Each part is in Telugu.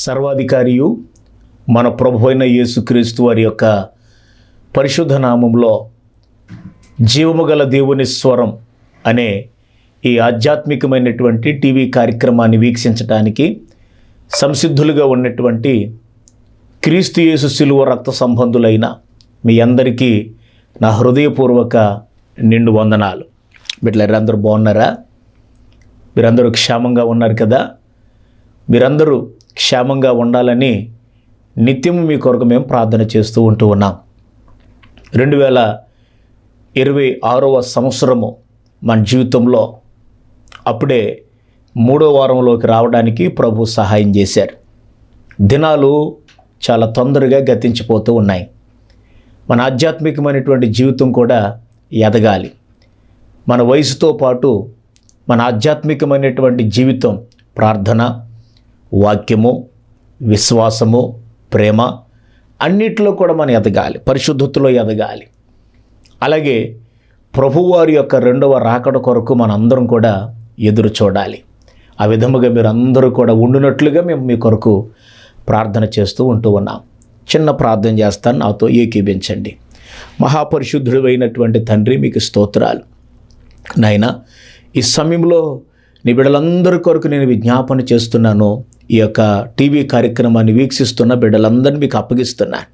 సర్వాధికారియు మన ప్రభు అయిన యేసుక్రీస్తు వారి యొక్క పరిశుద్ధ నామంలో జీవము గల దేవుని స్వరం అనే ఈ ఆధ్యాత్మికమైనటువంటి టీవీ కార్యక్రమాన్ని వీక్షించడానికి సంసిద్ధులుగా ఉన్నటువంటి క్రీస్తు యేసు శిలువ రక్త సంబంధులైన మీ అందరికీ నా హృదయపూర్వక నిండు వందనాలు. బిడ్డలారు అందరూ బాగున్నారా? మీరందరూ క్షేమంగా ఉన్నారు కదా? మీరందరూ క్షేమంగా ఉండాలని నిత్యము మీ కొరకు మేము ప్రార్థన చేస్తూ ఉంటూ ఉన్నాం. రెండు వేల ఇరవై ఆరవ సంవత్సరము మన జీవితంలో అప్పుడే మూడో వారంలోకి రావడానికి ప్రభు సహాయం చేశారు. దినాలు చాలా తొందరగా గతించిపోతూ ఉన్నాయి. మన ఆధ్యాత్మికమైనటువంటి జీవితం కూడా ఎదగాలి. మన వయసుతో పాటు మన ఆధ్యాత్మికమైనటువంటి జీవితం ప్రార్థన వాక్యము విశ్వాసము ప్రేమ అన్నిట్లో కూడా మనం ఎదగాలి. పరిశుద్ధతలో ఎదగాలి. అలాగే ప్రభువారి యొక్క రెండవ రాకడ కొరకు మనందరం కూడా ఎదురు చూడాలి. ఆ విధముగా మీరు అందరూ కూడా ఉండునట్లుగా మేము మీ కొరకు ప్రార్థన చేస్తూ ఉంటూ ఉన్నాం. చిన్న ప్రార్థన చేస్తాను నాతో ఏకీభించండి. మహాపరిశుద్ధుడు అయినటువంటి తండ్రి మీకు స్తోత్రాలు. నాయన ఈ సమయంలో నీ బిడ్డలందరి కొరకు నేను విజ్ఞాపన చేస్తున్నాను. ఈ యొక్క టీవీ కార్యక్రమాన్ని వీక్షిస్తున్న బిడ్డలందరినీ మీకు అప్పగిస్తున్నాను.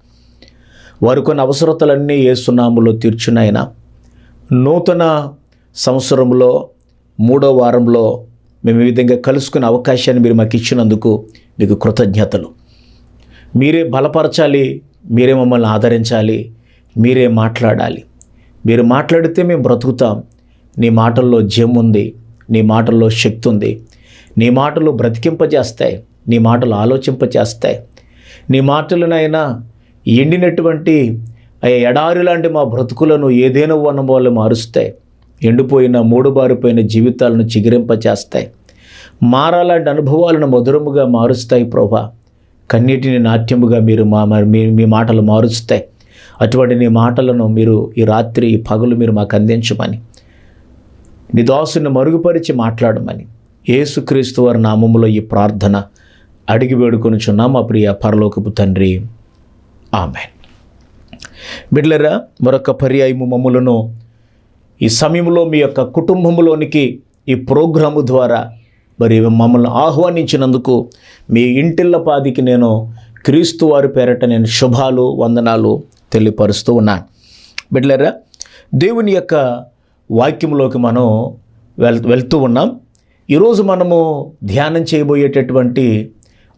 వారు కొన్ని అవసరతలన్నీ ఏ సున్నాములో తీర్చునైనా నూతన సంవత్సరంలో మూడో వారంలో మేము ఈ విధంగా కలుసుకునే అవకాశాన్ని మీరు మాకు ఇచ్చినందుకు మీకు కృతజ్ఞతలు. మీరే బలపరచాలి మీరే మమ్మల్ని ఆదరించాలి మీరే మాట్లాడాలి. మీరు మాట్లాడితే మేము బ్రతుకుతాం. నీ మాటల్లో జమ్ ఉంది నీ మాటల్లో శక్తి ఉంది నీ మాటలు బ్రతికింపజేస్తాయి. నీ మాటలు ఆలోచింపచేస్తాయి. నీ మాటలనైనా ఎండినటువంటి ఆ ఎడారి లాంటి మా బ్రతుకులను ఏదైనా వనం వాళ్ళు మారుస్తాయి. ఎండిపోయిన మూడుబారిపోయిన జీవితాలను చిగిరింపచేస్తాయి. మారాలాంటి అనుభవాలను మధురముగా మారుస్తాయి ప్రభా. కన్నిటిని నాట్యముగా మీరు మా మరి మీ మీ మాటలు మారుస్తాయి. అటువంటి నీ మాటలను మీరు ఈ రాత్రి ఈ పగలు మీరు మాకు అందించమని. నీ దాసుని మరుగుపరిచి మాట్లాడమని. ఏసుక్రీస్తు వారి నామములో ఈ ప్రార్థన అడిగి వేడుకొనుచున్నాం మా ప్రియ పరలోకపు తండ్రి. ఆమె బిడ్లరా మరొక పర్యాయము మమ్ములను ఈ సమయంలో మీ యొక్క కుటుంబంలోనికి ఈ ప్రోగ్రాము ద్వారా మరి మమ్మల్ని ఆహ్వానించినందుకు మీ ఇంటిళ్ళ పాదికి నేను క్రీస్తు వారి పేరట నేను శుభాలు వందనాలు తెలియపరుస్తూ ఉన్నాను బిడ్లరా దేవుని యొక్క వాక్యంలోకి మనం వెల్ వెళ్తూ ఉన్నాం. ఈరోజు మనము ధ్యానం చేయబోయేటటువంటి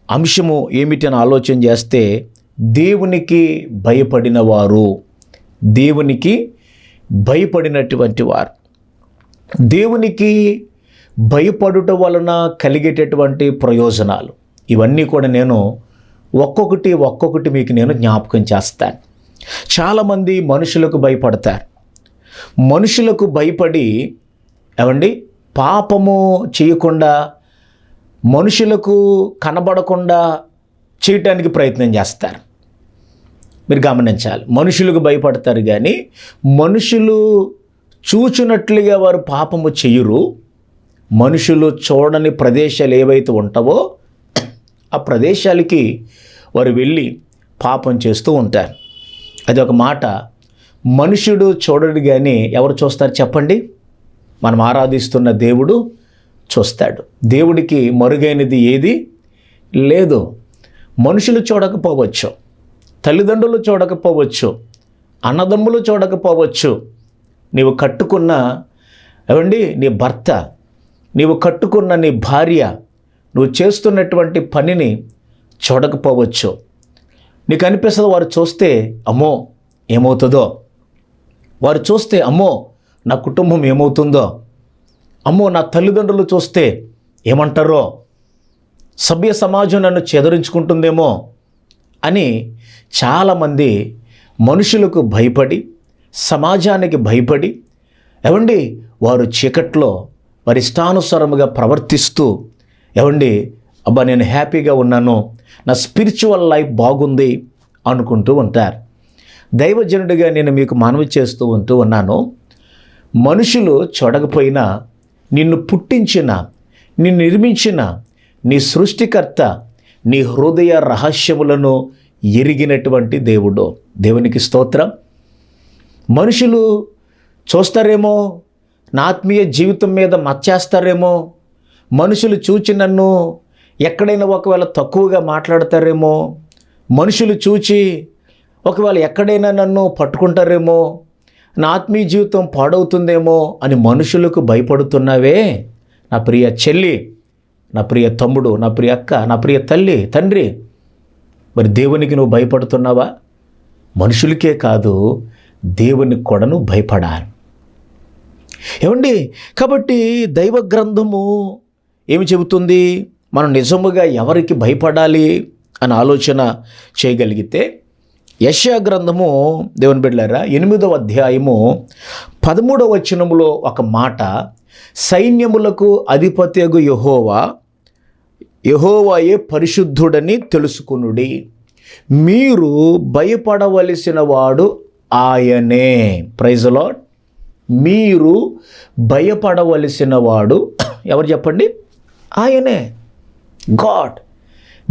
అంశము ఏమిటని ఆలోచన చేస్తే దేవునికి భయపడిన వారు దేవునికి భయపడినటువంటి వారు. దేవునికి భయపడుట వలన కలిగేటటువంటి ప్రయోజనాలు. ఇవన్నీ కూడా నేను ఒక్కొక్కటి ఒక్కొక్కటి మీకు నేను జ్ఞాపకం చేస్తాను. చాలామంది మనుషులకు భయపడతారు. మనుషులకు భయపడి ఏమండి పాపము చేయకుండా మనుషులకు కనబడకుండా చేయటానికి ప్రయత్నం చేస్తారు. మీరు గమనించాలి. మనుషులకు భయపడతారు కానీ మనుషులు చూచినట్లుగా వారు పాపము చెయ్యరు మనుషులు చూడని ప్రదేశాలు ఏవైతే ఉంటావో ఆ ప్రదేశాలకి వారు వెళ్ళి పాపం చేస్తూ ఉంటారు. అది ఒక మాట. మనుషుడు చూడడు కానీ ఎవరు చూస్తారు చెప్పండి? మనం ఆరాధిస్తున్న దేవుడు చూస్తాడు. దేవుడికి మరుగైనది ఏది? లేదు. మనుషులు చూడకపోవచ్చు. తల్లిదండ్రులు చూడకపోవచ్చు. అన్నదమ్ములు చూడకపోవచ్చు. నీవు కట్టుకున్న ఏమండి? నీ భర్త. నీవు కట్టుకున్న నీ భార్య. నువ్వు చేస్తున్నటువంటి పనిని చూడకపోవచ్చు. నీకు అనిపిస్తుంది వారు చూస్తే అమ్మో ఏమవుతుందో? వారు చూస్తే అమ్మో నా కుటుంబం ఏమవుతుందో? అమ్మో నా తల్లిదండ్రులు చూస్తే ఏమంటారో? సభ్య సమాజం నన్ను చెదరించుకుంటుందేమో అని చాలామంది మనుషులకు భయపడి సమాజానికి భయపడి ఏమండి వారు చీకట్లో వారి ఇష్టానుసారముగా ప్రవర్తిస్తూ ఏమండి అబ్బా నేను హ్యాపీగా ఉన్నాను నా స్పిరిచువల్ లైఫ్ బాగుంది అనుకుంటూ ఉంటారు. దైవజనుడిగా నేను మీకు మనవి చేస్తూ ఉంటూ ఉన్నాను. మనుషులు చూడకపోయినా నిన్ను పుట్టించిన నిన్ను నిర్మించిన నీ సృష్టికర్త నీ హృదయ రహస్యములను ఎరిగినటువంటి దేవుడు. దేవునికి స్తోత్రం. మనుషులు చూస్తారేమో నా ఆత్మీయ జీవితం మీద మచ్చేస్తారేమో మనుషులు చూచి నన్ను ఎక్కడైనా ఒకవేళ తక్కువగా మాట్లాడతారేమో మనుషులు చూచి ఒకవేళ ఎక్కడైనా నన్ను పట్టుకుంటారేమో నా ఆత్మీయ జీవితం పాడవుతుందేమో అని మనుషులకు భయపడుతున్నావే. నా ప్రియ చెల్లి నా ప్రియ తమ్ముడు నా ప్రియ అక్క నా ప్రియ తల్లి తండ్రి మరి దేవునికి నువ్వు భయపడుతున్నావా? మనుషులకే కాదు దేవునికి కూడా నువ్వు భయపడాలి. ఏమండి? కాబట్టి దైవ గ్రంథము ఏమి చెబుతుంది? మనం నిజముగా ఎవరికి భయపడాలి అని ఆలోచన చేయగలిగితే యశా గ్రంథము దేవుని బిడ్డారా ఎనిమిదవ అధ్యాయము పదమూడవ వచనములో ఒక మాట సైన్యములకు అధిపత్యగు యహోవా యహోవాయే పరిశుద్ధుడని తెలుసుకునుడి. మీరు భయపడవలసిన వాడు ఆయనే. ప్రైజలో మీరు భయపడవలసిన వాడు ఎవరు చెప్పండి? ఆయనే. గాడ్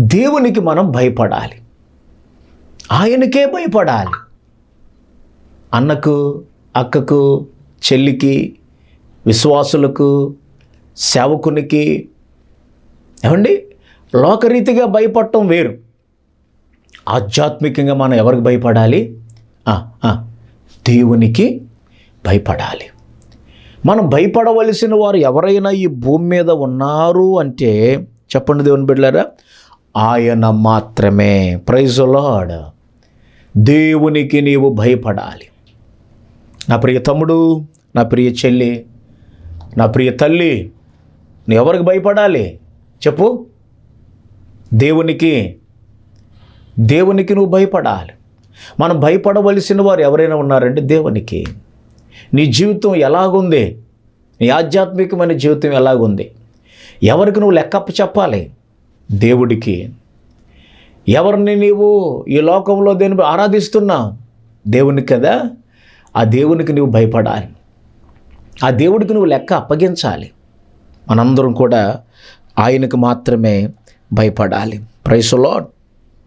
దేవునికి మనం భయపడాలి. ఆయనకే భయపడాలి. అన్నకు అక్కకు చెల్లికి విశ్వాసులకు సేవకునికి ఏమండి? లోకరీతిగా భయపడటం వేరు. ఆధ్యాత్మికంగా మనం ఎవరికి భయపడాలి? దేవునికి భయపడాలి. మనం భయపడవలసిన వారు ఎవరైనా ఈ భూమి మీద ఉన్నారు అంటే చెప్పండి దేవుని బిడ్డారా ఆయన మాత్రమే. ప్రైజ్ లాడ్ దేవునికి నీవు భయపడాలి. నా ప్రియ తమ్ముడు నా ప్రియ చెల్లి నా ప్రియ తల్లి నువ్వు ఎవరికి భయపడాలి? చెప్పు. దేవునికి దేవునికి నువ్వు భయపడాలి. మనం భయపడవలసిన వారు ఎవరైనా ఉన్నారంటే దేవునికి. నీ జీవితం ఎలాగుంది? నీ ఆధ్యాత్మికమైన జీవితం ఎలాగుంది? ఎవరికి నువ్వు లెక్కప్ప చెప్పాలి? దేవుడికి. ఎవరిని నీవు ఈ లోకంలో దేని ఆరాధిస్తున్నావు? దేవునికి కదా? ఆ దేవునికి నువ్వు భయపడాలి. ఆ దేవుడికి నువ్వు లెక్క అప్పగించాలి. మనందరం కూడా ఆయనకు మాత్రమే భయపడాలి. ప్రైసులో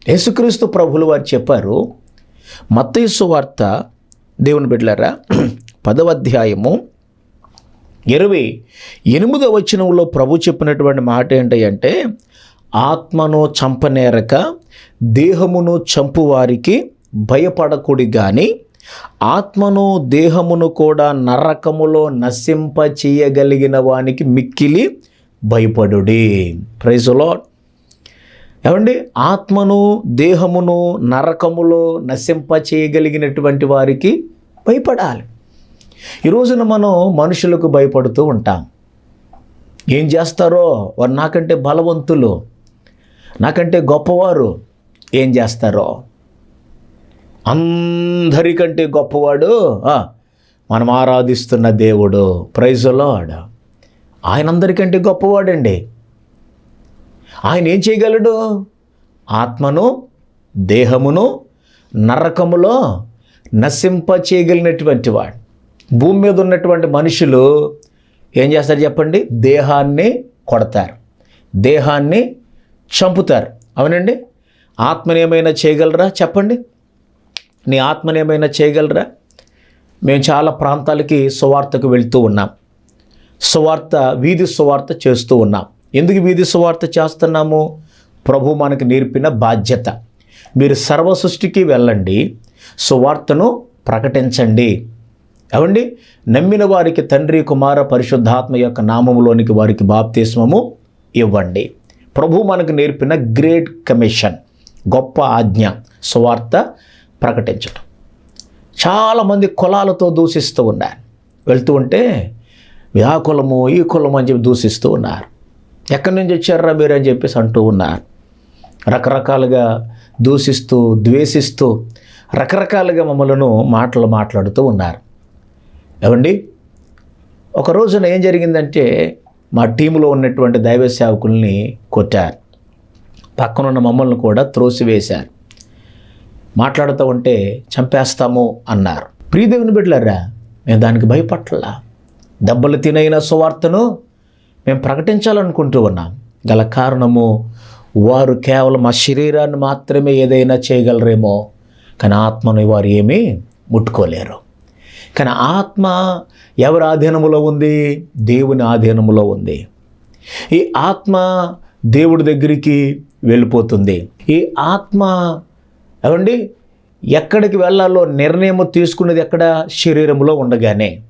యేసుక్రీస్తు ప్రభులు వారు చెప్పారు మత్తయసు వార్త దేవుని బిడ్డలారా పదవ అధ్యాయము ఇరవై ఎనిమిదో వచనంలో ప్రభు చెప్పినటువంటి మాట ఏంటంటే ఆత్మను చంపనేరక దేహమును చంపువారికి భయపడకుడి గాని ఆత్మను దేహమును కూడా నరకములో నశింప చేయగలిగిన వానికి మిక్కిలి భయపడుడి. ప్రైజులో ఏమండి? ఆత్మను దేహమును నరకములో నశింప చేయగలిగినటువంటి వారికి భయపడాలి. ఈ రోజున మనం మనుషులకు భయపడుతూ ఉంటాం. ఏం చేస్తారో? వారు నాకంటే బలవంతులు. నాకంటే గొప్పవారు ఏం చేస్తారో? అందరికంటే గొప్పవాడు మనం ఆరాధిస్తున్న దేవుడు. ప్రైజులో ఆడ ఆయన అందరికంటే గొప్పవాడండి. ఆయన ఏం చేయగలడు? ఆత్మను దేహమును నరకములో నశింప చేయగలిగినటువంటి వాడు. భూమి మీద ఉన్నటువంటి మనుషులు ఏం చేస్తారు చెప్పండి? దేహాన్ని కొడతారు. దేహాన్ని చంపుతారు. అవునండి? ఆత్మనేమైనా చేయగలరా? చెప్పండి. నీ ఆత్మనేమైనా చేయగలరా? మేము చాలా ప్రాంతాలకి సువార్తకు వెళ్తూ ఉన్నాం. సువార్త వీధి సువార్త చేస్తూ ఉన్నాం. ఎందుకు వీధి సువార్త చేస్తున్నాము? ప్రభు మనకు నేర్పిన బాధ్యత. మీరు సర్వ సృష్టికి వెళ్ళండి. సువార్తను ప్రకటించండి. ఏమండి నమ్మిన వారికి తండ్రి కుమార పరిశుద్ధాత్మ యొక్క నామములోనికి వారికి బాప్తిస్మము ఇవ్వండి. ప్రభు మనకు నేర్పిన గ్రేట్ కమిషన్ గొప్ప ఆజ్ఞ సువార్త ప్రకటించడం చాలామంది కులాలతో దూషిస్తూ ఉన్నారు. వెళ్తూ ఉంటే ఆ కులము ఈ కులము అని చెప్పి దూషిస్తూ ఉన్నారు. ఎక్కడి నుంచి వచ్చారా మీరు అని చెప్పేసి అంటూ ఉన్నారు. రకరకాలుగా దూషిస్తూ ద్వేషిస్తూ రకరకాలుగా మమ్మలను మాటలు మాట్లాడుతూ ఉన్నారు. ఏమండి? ఒక రోజున ఏం జరిగిందంటే మా టీంలో ఉన్నటువంటి దైవ సేవకుల్ని కొట్టారు. పక్కనున్న మమ్మల్ని కూడా త్రోసివేశారు. మాట్లాడుతూ ఉంటే చంపేస్తాము అన్నారు. ప్రియదేవుని బిడ్డలరా మేము దానికి భయపట్లా. దెబ్బలు తినైన సువార్తను మేము ప్రకటించాలనుకుంటూ ఉన్నాం. గల కారణము వారు కేవలం ఆ శరీరాన్ని మాత్రమే ఏదైనా చేయగలరేమో కానీ ఆత్మను వారు ఏమీ ముట్టుకోలేరు. కానీ ఆత్మ ఎవరి ఆధీనములో ఉంది? దేవుని ఆధీనములో ఉంది. ఈ ఆత్మ దేవుడి దగ్గరికి వెళ్ళిపోతుంది. ఈ ఆత్మ ఏమండి? ఎక్కడికి వెళ్ళాలో నిర్ణయం తీసుకున్నది ఎక్కడ? శరీరంలో ఉండగానే.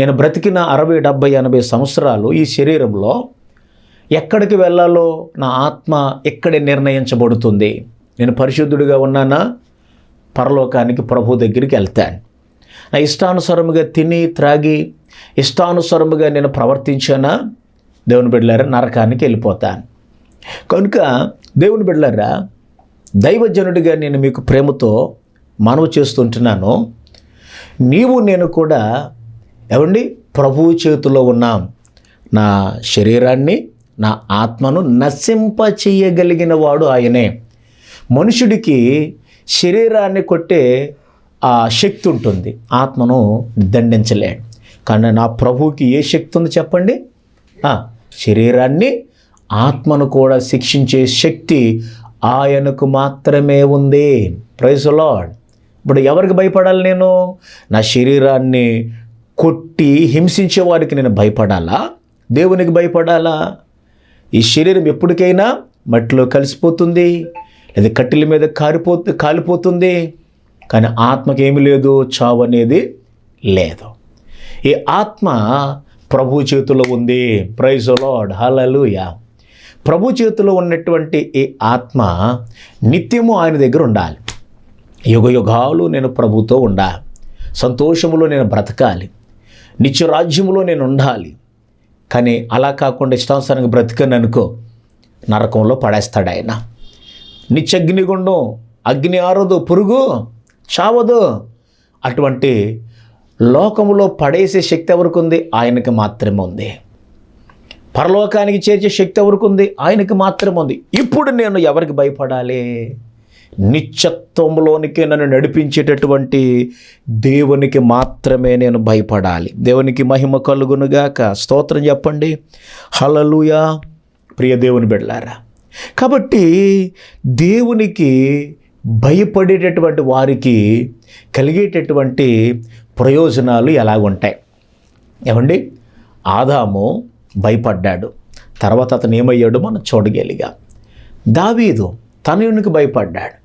నేను బ్రతికిన అరవై డెబ్బై ఎనభై సంవత్సరాలు ఈ శరీరంలో ఎక్కడికి వెళ్ళాలో నా ఆత్మ ఇక్కడే నిర్ణయించబడుతుంది. నేను పరిశుద్ధుడిగా ఉన్నానా? పరలోకానికి ప్రభు దగ్గరికి వెళ్తాను. నా ఇష్టానుసారముగా తిని త్రాగి ఇష్టానుసారముగా నేను ప్రవర్తించానా? దేవుని బిడ్డలారా నరకానికి వెళ్ళిపోతాను. కనుక దేవుని బిడ్డలారా దైవజనుడిగా నేను మీకు ప్రేమతో మనవి చేస్తుంటున్నాను. నీవు నేను కూడా ఏమండి? ప్రభువు చేతిలో ఉన్నాం. నా శరీరాన్ని నా ఆత్మను నశింప చేయగలిగిన వాడు ఆయనే. మనుషుడికి శరీరాన్ని కొట్టే ఆ శక్తి ఉంటుంది. ఆత్మను దండించలేడు కానీ నా ప్రభువుకి ఏ శక్తి ఉంది చెప్పండి? శరీరాన్ని ఆత్మను కూడా శిక్షించే శక్తి ఆయనకు మాత్రమే ఉంది. ప్రైజ్ లాడ్ ఇప్పుడు ఎవరికి భయపడాలి నేను? నా శరీరాన్ని కొట్టి హింసించే వారికి నేను భయపడాలా? దేవునికి భయపడాలా? ఈ శరీరం ఎప్పటికైనా మట్టిలో కలిసిపోతుంది. లేదా కట్టెల మీద కారిపో కాలిపోతుంది. కానీ ఆత్మకేమి లేదు చావు అనేది లేదు. ఈ ఆత్మ ప్రభు చేతిలో ఉంది. ప్రైజ్ లార్డ్ యా ప్రభు చేతిలో ఉన్నటువంటి ఈ ఆత్మ నిత్యము ఆయన దగ్గర ఉండాలి. యుగ యుగాలు నేను ప్రభుతో ఉండాలి. సంతోషములో నేను బ్రతకాలి. నిత్య రాజ్యములో నేను ఉండాలి. కానీ అలా కాకుండా ఇష్టానుసారంగా బ్రతికను అనుకో నరకంలో పడేస్తాడు ఆయన. నిత్యగ్నిగుండం అగ్ని ఆరదు పురుగు చావదు. అటువంటి లోకములో పడేసే శక్తి ఎవరికి ఉంది ఆయనకి మాత్రమే ఉంది పరలోకానికి చేర్చే శక్తి ఎవరికి ఉంది ఆయనకి మాత్రమే ఉంది ఇప్పుడు నేను ఎవరికి భయపడాలి? నిత్యత్వంలోనికి నన్ను నడిపించేటటువంటి దేవునికి మాత్రమే నేను భయపడాలి. దేవునికి మహిమ కలుగునుగాక. స్తోత్రం చెప్పండి. హలలుయా ప్రియ దేవుని బిడ్డలారా. కాబట్టి దేవునికి భయపడేటటువంటి వారికి కలిగేటటువంటి ప్రయోజనాలు ఎలాగుంటాయి? ఏమండి? ఆదాము భయపడ్డాడు. తర్వాత అతను ఏమయ్యాడు? మనం చూడగలిగా దావీదు తనయునికి భయపడ్డాడు.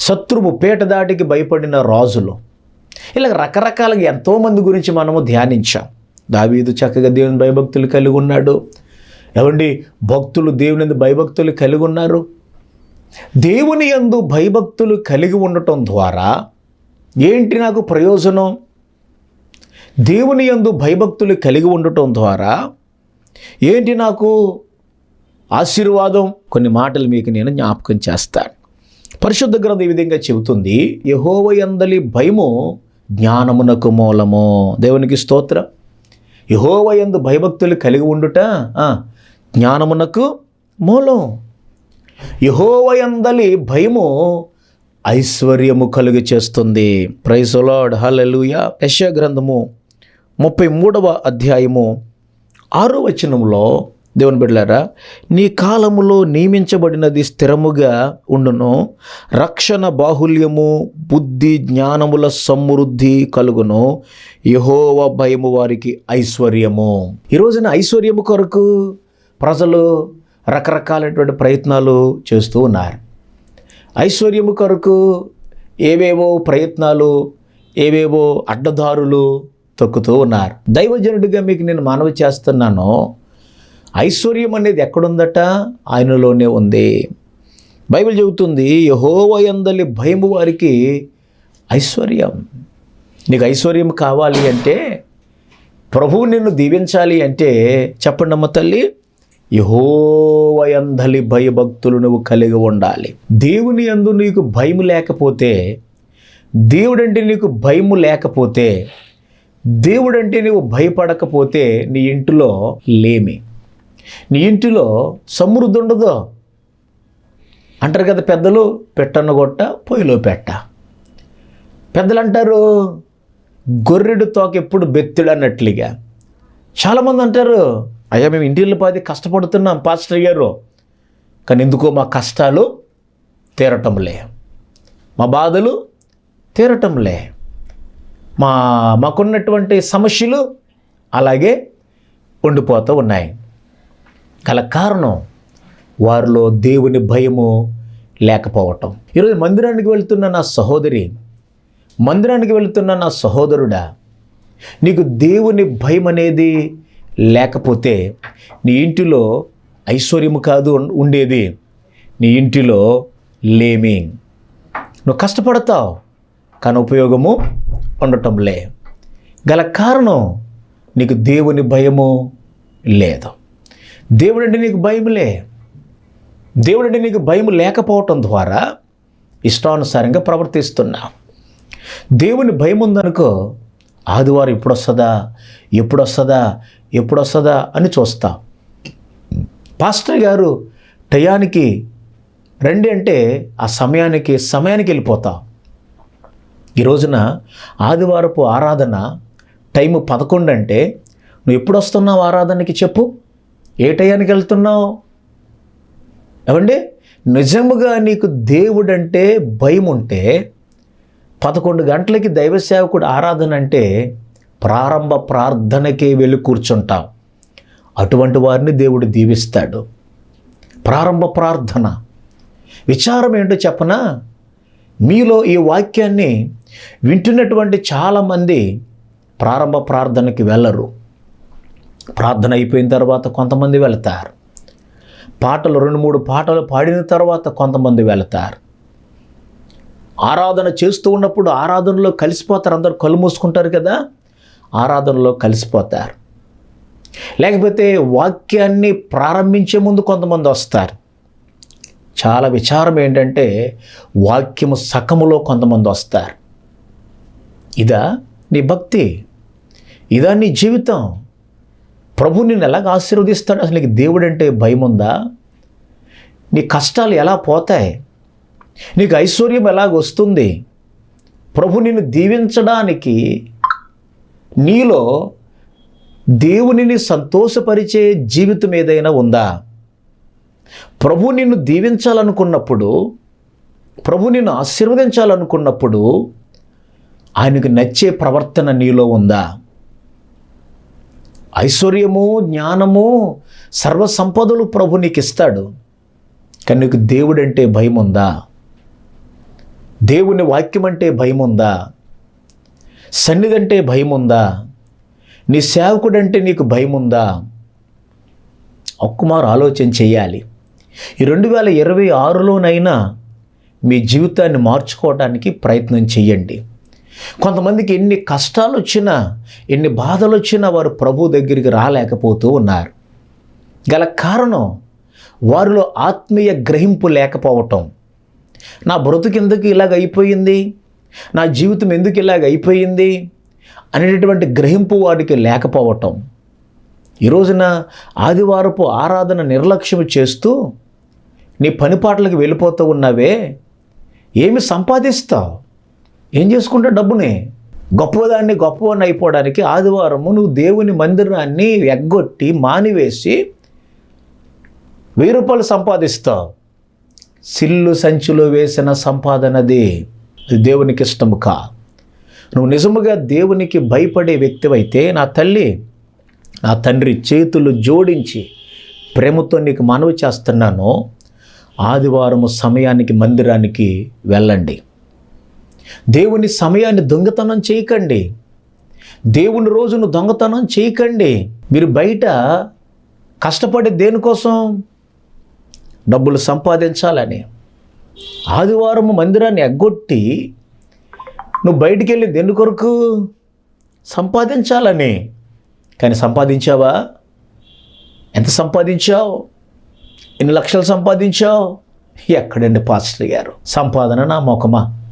శత్రువు పేట దాటికి భయపడిన రాజులు. ఇలా రకరకాలుగా ఎంతోమంది గురించి మనము ధ్యానించాం. దావీదు చక్కగా దేవుని భయభక్తులు కలిగి ఉన్నాడు. ఏమండి? భక్తులు దేవుని భయభక్తులు కలిగి ఉన్నారు. దేవుని యందు భయభక్తులు కలిగి ఉండటం ద్వారా ఏంటి నాకు ప్రయోజనం? దేవుని యందు భయభక్తులు కలిగి ఉండటం ద్వారా ఏంటి నాకు ఆశీర్వాదం? కొన్ని మాటలు మీకు నేను జ్ఞాపకం చేస్తాను. పరిశుద్ధ గ్రంథం ఈ విధంగా చెబుతుంది యహోవ ఎందలి భయము జ్ఞానమునకు మూలము. దేవునికి స్తోత్రం. యహోవ ఎందు భయభక్తులు కలిగి ఉండుట జ్ఞానమునకు మూలం. యహోవయందలి భయము ఐశ్వర్యము కలుగు చేస్తుంది. ప్రైజలాడ్ హలలుయ యశ గ్రంథము ముప్పై మూడవ అధ్యాయము ఆరో వచనంలో దేవుని బిడ్డలారా నీ కాలములో నియమించబడినది స్థిరముగా ఉండును. రక్షణ బాహుల్యము బుద్ధి జ్ఞానముల సమృద్ధి కలుగును. యహోవ భయము వారికి ఐశ్వర్యము. ఈ రోజున ఐశ్వర్యము కొరకు ప్రజలు రకరకాలైనటువంటి ప్రయత్నాలు చేస్తూ ఉన్నారు. ఐశ్వర్యము కొరకు ఏవేవో ప్రయత్నాలు ఏవేవో అడ్డదారులు తొక్కుతూ ఉన్నారు. దైవజనుడిగా మీకు నేను మనవి చేస్తున్నాను. ఐశ్వర్యం అనేది ఎక్కడుందట? ఆయనలోనే ఉంది. బైబిల్ చెబుతుంది యహోవయందలి భయము వారికి ఐశ్వర్యం. నీకు ఐశ్వర్యం కావాలి అంటే ప్రభువు నిన్ను దీవించాలి అంటే చెప్పండి అమ్మ తల్లి యహోవయంధలి భయభక్తులు నువ్వు కలిగి ఉండాలి. దేవుని యందు నీకు భయం లేకపోతే దేవుడంటే నీకు భయము లేకపోతే దేవుడంటే నీవు భయపడకపోతే నీ ఇంటిలో లేమి. నీ ఇంటిలో సమృద్ధి ఉండదు. అంటారు కదా పెద్దలు పెట్టను కొట్ట పొయ్యిలో పెట్ట. పెద్దలు అంటారు గొర్రెడు తోక ఎప్పుడు బెత్తిడు అన్నట్లుగా. చాలామంది అంటారు అయ్యా మేము ఇంటిల్లి పాది కష్టపడుతున్నాం పాస్టర్ గారు. కానీ ఎందుకో మా కష్టాలు తీరటంలే. మా బాధలు తీరటంలే. మా మాకున్నటువంటి సమస్యలు అలాగే ఉండిపోతూ ఉన్నాయి. గల కారణం వారిలో దేవుని భయము లేకపోవటం. ఈరోజు మందిరానికి వెళ్తున్న నా సహోదరి మందిరానికి వెళ్తున్న నా సహోదరుడా నీకు దేవుని భయం అనేది లేకపోతే నీ ఇంటిలో ఐశ్వర్యము కాదు ఉండేది. నీ ఇంటిలో లేమి. నువ్వు కష్టపడతావు కానీ ఉపయోగము ఉండటంలే. గల కారణం నీకు దేవుని భయము లేదు. దేవుడంటే నీకు భయములే. దేవుడంటే నీకు భయం లేకపోవటం ద్వారా ఇష్టానుసారంగా ప్రవర్తిస్తున్నావు దేవుని భయం ఉందనుకో ఆదివారం ఎప్పుడు వస్తుందా ఎప్పుడు వస్తుందా ఎప్పుడు వస్తుందా అని చూస్తా. పాస్టర్ గారు టయానికి రండి అంటే ఆ సమయానికి సమయానికి వెళ్ళిపోతా. ఈ రోజున ఆదివారపు ఆరాధన టైం పదకొండు అంటే నువ్వు ఎప్పుడు వస్తున్నావు ఆరాధనకి చెప్పు? ఏ టయానికి వెళ్తున్నావు? ఏమండి? నిజముగా నీకు దేవుడంటే భయం ఉంటే పదకొండు గంటలకి దైవ సేవకుడు ఆరాధన అంటే ప్రారంభ ప్రార్థనకే వెళ్ళి కూర్చుంటాం. అటువంటి వారిని దేవుడు దీవిస్తాడు. ప్రారంభ ప్రార్థన. విచారం ఏంటో చెప్పనా? మీలో ఈ వాక్యాన్ని వింటున్నటువంటి చాలామంది ప్రారంభ ప్రార్థనకి వెళ్ళరు. ప్రార్థన అయిపోయిన తర్వాత కొంతమంది వెళతారు. పాటలు రెండు మూడు పాటలు పాడిన తర్వాత కొంతమంది వెళతారు. ఆరాధన చేస్తూ ఉన్నప్పుడు ఆరాధనలో కలిసిపోతారు అందరూ కళ్ళు మూసుకుంటారు కదా. ఆరాధనలో కలిసిపోతారు. లేకపోతే వాక్యాన్ని ప్రారంభించే ముందు కొంతమంది వస్తారు. చాలా విచారం ఏంటంటే వాక్యము సకములో కొంతమంది వస్తారు. ఇదా నీ భక్తి? ఇదా నీ జీవితం? ప్రభు నిన్ను ఎలాగ ఆశీర్వదిస్తాడు? అసలు నీకు దేవుడు అంటే భయం ఉందా నీ కష్టాలు ఎలా పోతాయి? నీకు ఐశ్వర్యం ఎలాగ వస్తుంది? ప్రభు నిన్ను దీవించడానికి నీలో దేవునిని సంతోషపరిచే జీవితం ఏదైనా ఉందా? ప్రభు నిన్ను దీవించాలనుకున్నప్పుడు ప్రభు నిన్ను ఆశీర్వదించాలనుకున్నప్పుడు ఆయనకు నచ్చే ప్రవర్తన నీలో ఉందా? ఐశ్వర్యము జ్ఞానము సర్వసంపదలు ప్రభు నీకు ఇస్తాడు కానీ నీకు దేవుడంటే భయం ఉందా దేవుని వాక్యం అంటే భయం ఉందా సన్నిధంటే భయం ఉందా నీ సేవకుడంటే నీకు భయం ఉందా ఒక్కమారు ఆలోచన చేయాలి. ఈ రెండు వేల ఇరవై ఆరులోనైనా మీ జీవితాన్ని మార్చుకోవడానికి ప్రయత్నం చేయండి. కొంతమందికి ఎన్ని కష్టాలు వచ్చినా ఎన్ని బాధలు వచ్చినా వారు ప్రభు దగ్గరికి రాలేకపోతూ ఉన్నారు. గల కారణం వారిలో ఆత్మీయ గ్రహింపు లేకపోవటం. నా బ్రతుకు ఎందుకు ఇలాగ అయిపోయింది? నా జీవితం ఎందుకు ఇలాగ అయిపోయింది? అనేటటువంటి గ్రహింపు వాడికి లేకపోవటం. ఈ రోజున ఆదివారపు ఆరాధన నిర్లక్ష్యం చేస్తూ నీ పనిపాట్లకు వెళ్ళిపోతూ ఉన్నావే? ఏమి సంపాదిస్తావు? ఏం చేసుకుంటా డబ్బుని? గొప్పదాన్ని గొప్పవాన్ని అయిపోవడానికి ఆదివారము నువ్వు దేవుని మందిరాన్ని ఎగ్గొట్టి మానివేసి వెయ్యి రూపాయలు సంపాదిస్తావు. సిల్లు సంచిలో వేసిన సంపాదనది దేవునికి ఇష్టము కా? నువ్వు నిజముగా దేవునికి భయపడే వ్యక్తివైతే నా తల్లి నా తండ్రి చేతులు జోడించి ప్రేమతో నీకు మనవి చేస్తున్నాను. ఆదివారము సమయానికి మందిరానికి వెళ్ళండి. దేవుని సమయాన్ని దొంగతనం చేయకండి. దేవుని రోజును దొంగతనం చేయకండి. మీరు బయట కష్టపడే దేనికోసం? డబ్బులు సంపాదించాలని. ఆదివారం మందిరాన్ని ఎగ్గొట్టి నువ్వు బయటికి వెళ్ళి దేని కొరకు? సంపాదించాలని. కానీ సంపాదించావా? ఎంత సంపాదించావు? ఎన్ని లక్షలు సంపాదించావు? ఎక్కడండి పాస్టర్ గారు? సంపాదన నా మొఖమా?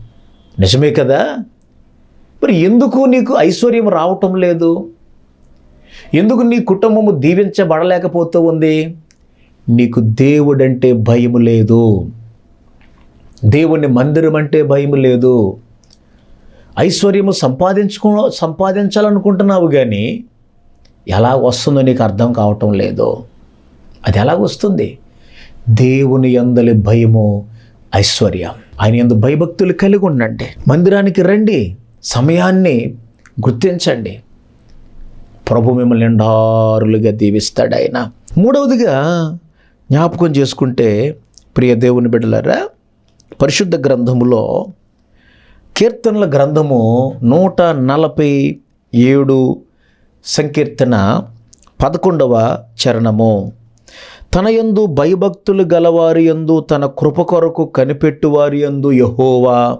నిజమే కదా? మరి ఎందుకు నీకు ఐశ్వర్యం రావటం లేదు? ఎందుకు నీ కుటుంబము దీవించబడలేకపోతూ ఉంది? నీకు దేవుడంటే భయము లేదు. దేవుని మందిరం అంటే భయము లేదు. ఐశ్వర్యము సంపాదించుకో సంపాదించాలనుకుంటున్నావు కానీ ఎలా వస్తుందో నీకు అర్థం కావటం లేదు. అది ఎలా వస్తుంది? దేవుని ఎందలి భయము ఐశ్వర్యం. ఆయన ఎందు భయభక్తులు కలిగి ఉండండి. మందిరానికి రండి. సమయాన్ని గుర్తించండి. ప్రభు మిమ్మల్ని నిండారులుగా దీవిస్తాడు ఆయన. మూడవదిగా జ్ఞాపకం చేసుకుంటే ప్రియ దేవుని బిడ్డలారా పరిశుద్ధ గ్రంథములో కీర్తనల గ్రంథము నూట నలభై ఏడు సంకీర్తన పదకొండవ చరణము. తన యందు భయభక్తులు గలవారి యందు తన కృప కొరకు కనిపెట్టువారి యందు యహోవా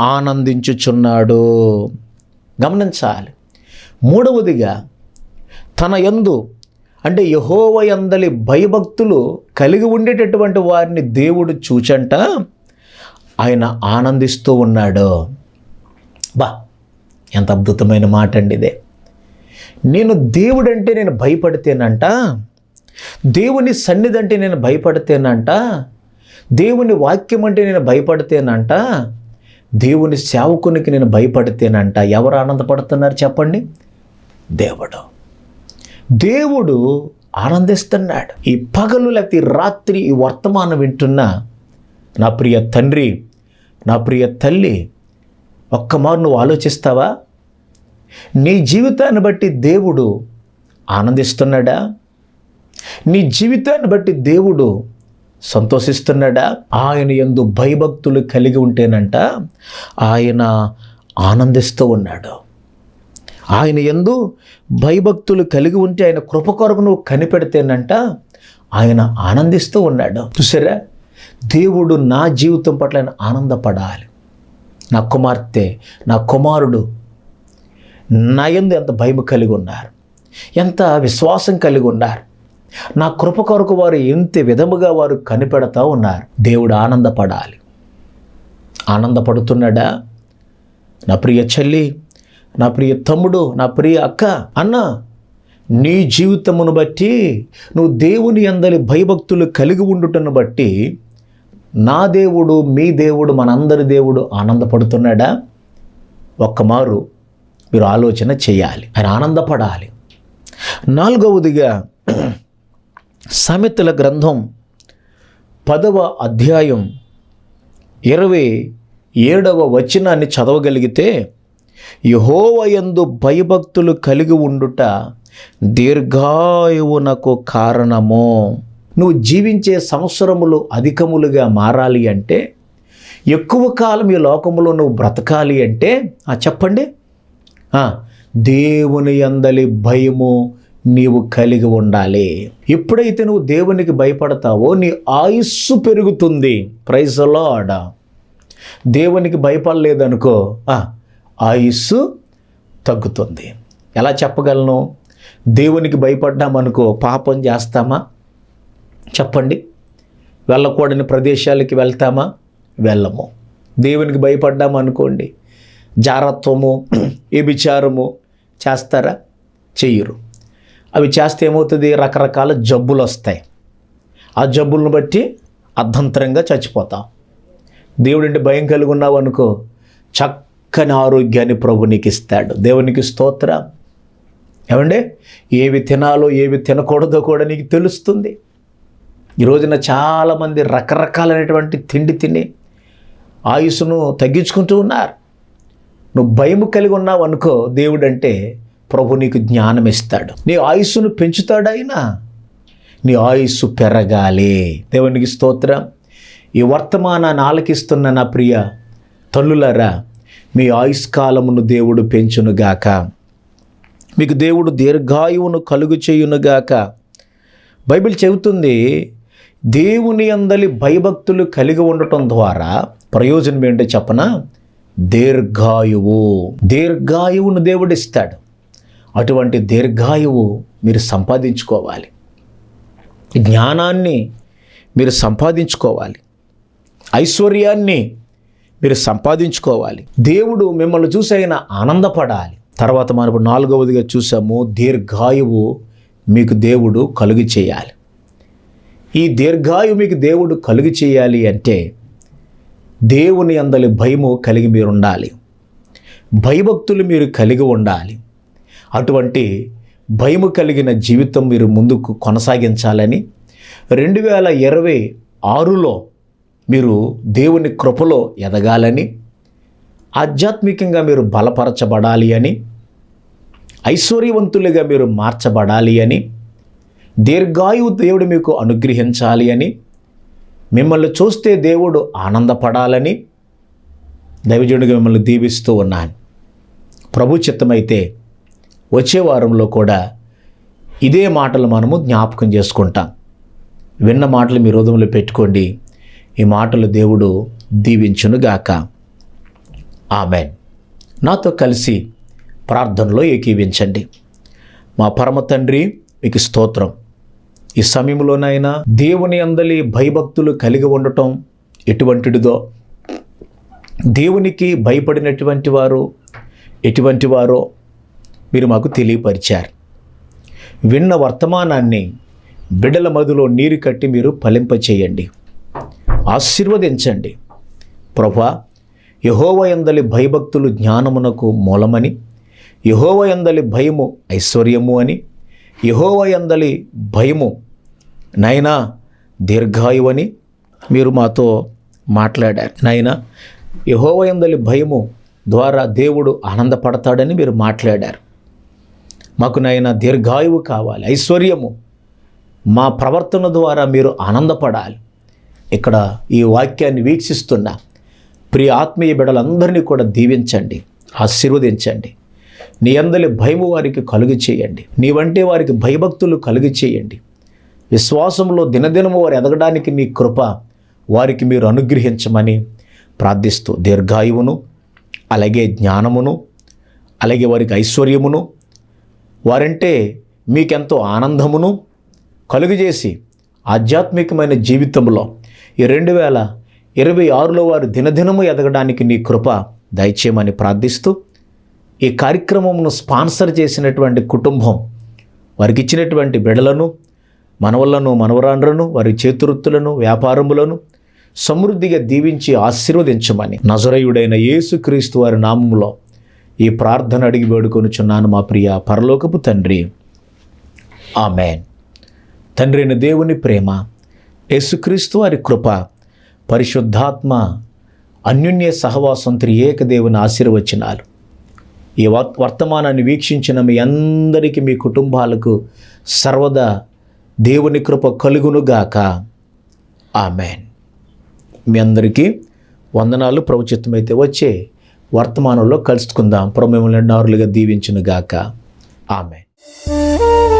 ఆనందించుచున్నాడు. గమనించాలి. మూడవదిగా తన యందు అంటే యహోవ యందలి భయభక్తులు కలిగి ఉండేటటువంటి వారిని దేవుడు చూచంట ఆయన ఆనందిస్తూ ఉన్నాడు. బా ఎంత అద్భుతమైన మాట అండి ఇదే. నేను దేవుడంటే నేను భయపడితేనంట దేవుని సన్నిధి అంటే నేను భయపడితేనంట దేవుని వాక్యం అంటే నేను భయపడితేనంట దేవుని సేవకునికి నేను భయపడితేనంట. ఎవరు ఆనందపడుతున్నారు చెప్పండి? దేవుడు. దేవుడు ఆనందిస్తున్నాడు. ఈ పగలు లేకపోతే రాత్రి ఈ వర్తమానం వింటున్న నా ప్రియ తండ్రి నా ప్రియ తల్లి ఒక్క మారు నువ్వు ఆలోచిస్తావా? నీ జీవితాన్ని బట్టి దేవుడు ఆనందిస్తున్నాడా? నీ జీవితాన్ని బట్టి దేవుడు సంతోషిస్తున్నాడా? ఆయన ఎందు భయభక్తులు కలిగి ఉంటేనంట ఆయన ఆనందిస్తూ ఉన్నాడు. ఆయన ఎందు భయభక్తులు కలిగి ఉంటే ఆయన కృప కొరకు నువ్వు కనిపెడితేనంట ఆయన ఆనందిస్తూ ఉన్నాడు. చూసారా? దేవుడు నా జీవితం పట్ల ఆయన ఆనందపడాలి. నా కుమార్తె నా కుమారుడు నా ఎందు ఎంత భయం కలిగి ఉన్నారు. ఎంత విశ్వాసం కలిగి ఉన్నారు. నా కృప కొరకు వారు ఎంత విధముగా వారు కనిపెడతా ఉన్నారు. దేవుడు ఆనందపడాలి. ఆనందపడుతున్నాడా? నా ప్రియ చెల్లి నా ప్రియ తమ్ముడు నా ప్రియ అక్క అన్న నీ జీవితమును బట్టి నువ్వు దేవుని అందరి భయభక్తులు కలిగి ఉండుటను బట్టి నా దేవుడు మీ దేవుడు మనందరి దేవుడు ఆనందపడుతున్నాడా? ఒక్కమారు మీరు ఆలోచన చేయాలి. ఆయన ఆనందపడాలి. నాలుగవదిగా సమితుల గ్రంథం పదవ అధ్యాయం ఇరవై ఏడవ వచనాన్ని చదవగలిగితే యహోవయందు భయభక్తులు కలిగి ఉండుట దీర్ఘాయువునకు కారణము. నువ్వు జీవించే సంవత్సరములు అధికములుగా మారాలి అంటే ఎక్కువ కాలం ఈ లోకములో నువ్వు బ్రతకాలి అంటే చెప్పండి. దేవుని అందలి భయము నీవు కలిగి ఉండాలి. ఎప్పుడైతే నువ్వు దేవునికి భయపడతావో నీ ఆయుస్సు పెరుగుతుంది. ప్రైజ్ లాడ్ దేవునికి భయపడలేదనుకో ఆ, ఆయుస్సు తగ్గుతుంది. ఎలా చెప్పగలను? దేవునికి భయపడ్డామనుకో పాపం చేస్తామా? చెప్పండి. వెళ్ళకూడని ప్రదేశాలకి వెళ్తామా? వెళ్ళము. దేవునికి భయపడ్డామనుకోండి జారత్వము వ్యభిచారము చేస్తారా? చెయ్యరు. అవి చేస్తే ఏమవుతుంది? రకరకాల జబ్బులు వస్తాయి. ఆ జబ్బులను బట్టి అర్ధంతరంగా చచ్చిపోతాం. దేవుడంటే భయం కలిగి ఉన్నావు అనుకో చక్కని ఆరోగ్యాన్ని ప్రభు నీకు ఇస్తాడు దేవునికి స్తోత్ర. ఏమండి? ఏవి తినాలో ఏవి తినకూడదో కూడా నీకు తెలుస్తుంది. ఈ రోజున చాలామంది రకరకాలైనటువంటి తిండి తిని ఆయుస్సును తగ్గించుకుంటూ ఉన్నారు. నువ్వు భయం కలిగి ఉన్నావు అనుకో దేవుడు అంటే ప్రభు నీకు జ్ఞానం ఇస్తాడు నీ ఆయుస్సును పెంచుతాడు ఆయన నీ ఆయుస్సు పెరగాలి. దేవునికి స్తోత్రం. ఈ వర్తమానాన్ని ఆలకిస్తున్న నా ప్రియ తల్లులరా మీ ఆయుష్కాలమును దేవుడు పెంచునుగాక. మీకు దేవుడు దీర్ఘాయువును కలుగు చేయునుగాక. బైబిల్ చెబుతుంది దేవుని అందలి భయభక్తులు కలిగి ఉండటం ద్వారా ప్రయోజనం ఏంటో చెప్పనా? దీర్ఘాయువు. దీర్ఘాయువును దేవుడిస్తాడు. అటువంటి దీర్ఘాయువు మీరు సంపాదించుకోవాలి. జ్ఞానాన్ని మీరు సంపాదించుకోవాలి. ఐశ్వర్యాన్ని మీరు సంపాదించుకోవాలి. దేవుడు మిమ్మల్ని చూసి ఆయన ఆనందపడాలి. తర్వాత మనం ఇప్పుడు నాలుగవదిగా చూసాము దీర్ఘాయువు మీకు దేవుడు కలుగు చేయాలి. ఈ దీర్ఘాయు మీకు దేవుడు కలుగు చేయాలి అంటే దేవుని అందలి భయము కలిగి మీరు ఉండాలి భయభక్తులు మీరు కలిగి ఉండాలి. అటువంటి భయము కలిగిన జీవితం మీరు ముందుకు కొనసాగించాలని రెండు వేల ఇరవై ఆరులో మీరు దేవుని కృపలో ఎదగాలని ఆధ్యాత్మికంగా మీరు బలపరచబడాలి అని ఐశ్వర్యవంతులుగా మీరు మార్చబడాలి అని దీర్ఘాయువు దేవుడు మీకు అనుగ్రహించాలి అని మిమ్మల్ని చూస్తే దేవుడు ఆనందపడాలని దైవజనుడిగా మిమ్మల్ని దీవిస్తూ ఉన్నాను. ప్రభు చిత్తమైతే వచ్చే వారంలో కూడా ఇదే మాటలు మనము జ్ఞాపకం చేసుకుంటాం. విన్న మాటలు మీ హృదయంలో పెట్టుకోండి. ఈ మాటలు దేవుడు దీవించునుగాక. ఆమెన్. నాతో కలిసి ప్రార్థనలో ఏకీవించండి. మా పరమ తండ్రి మీకు స్తోత్రం. ఈ సమయంలోనైనా దేవుని అందలి భయభక్తులు కలిగి ఉండటం ఎటువంటిదిదో దేవునికి భయపడినటువంటి వారు ఎటువంటి వారో మీరు మాకు తెలియపరిచారు. విన్న వర్తమానాన్ని బిడ్డల మధులో నీరు కట్టి మీరు ఫలింపచేయండి. ఆశీర్వదించండి. ప్రభా యహోవయందలి భయభక్తులు జ్ఞానమునకు మూలమని యహోవయందలి భయము ఐశ్వర్యము అని యహోవయందలి భయము నైనా దీర్ఘాయువు అని మీరు మాతో మాట్లాడారు. నైనా యహోవయందలి భయము ద్వారా దేవుడు ఆనందపడతాడని మీరు మాట్లాడారు. మాకు నైనా దీర్ఘాయువు కావాలి ఐశ్వర్యము మా ప్రవర్తన ద్వారా మీరు ఆనందపడాలి. ఇక్కడ ఈ వాక్యాన్ని వీక్షిస్తున్న ప్రియ ఆత్మీయ బిడలందరినీ కూడా దీవించండి ఆశీర్వదించండి. నీ అందరి భయము వారికి కలుగు చేయండి. నీ వంటి వారికి భయభక్తులు కలుగు చేయండి. విశ్వాసంలో దినదినము వారు ఎదగడానికి నీ కృప వారికి మీరు అనుగ్రహించమని ప్రార్థిస్తూ దీర్ఘాయువును అలాగే జ్ఞానమును అలాగే వారికి ఐశ్వర్యమును వారంటే మీకెంతో ఆనందమును కలుగజేసి ఆధ్యాత్మికమైన జీవితంలో ఈ రెండు వేల ఇరవై ఆరులో వారు దినదినము ఎదగడానికి నీ కృప దయచేయమని ప్రార్థిస్తూ ఈ కార్యక్రమమును స్పాన్సర్ చేసినటువంటి కుటుంబం వారికి ఇచ్చినటువంటి బిడలను మనవలను మనవరాండ్రను వారి చేతువృత్తులను వ్యాపారములను సమృద్ధిగా దీవించి ఆశీర్వదించమని నజరయుడైన యేసుక్రీస్తు వారి నామంలో ఈ ప్రార్థన అడిగి వేడుకొనుచున్నాను మా ప్రియ పరలోకపు తండ్రి. ఆమెన్. తండ్రి అయిన దేవుని ప్రేమ యేసుక్రీస్తు వారి కృప పరిశుద్ధాత్మ అన్యోన్య సహవాసం త్రియేక దేవుని ఆశీర్వచనాలు. ఈ వర్- వర్తమానాన్ని వీక్షించిన మీ అందరికీ మీ కుటుంబాలకు సర్వదా దేవుని కృప కలుగునుగాక ఆమెన్. మీ అందరికీ వందనాలు. ప్రవచితమైతే వచ్చే వర్తమానంలో కలుసుకుందాం. ప్రభు మిమ్మల్ని నారులుగా దీవించునుగాక ఆమెన్.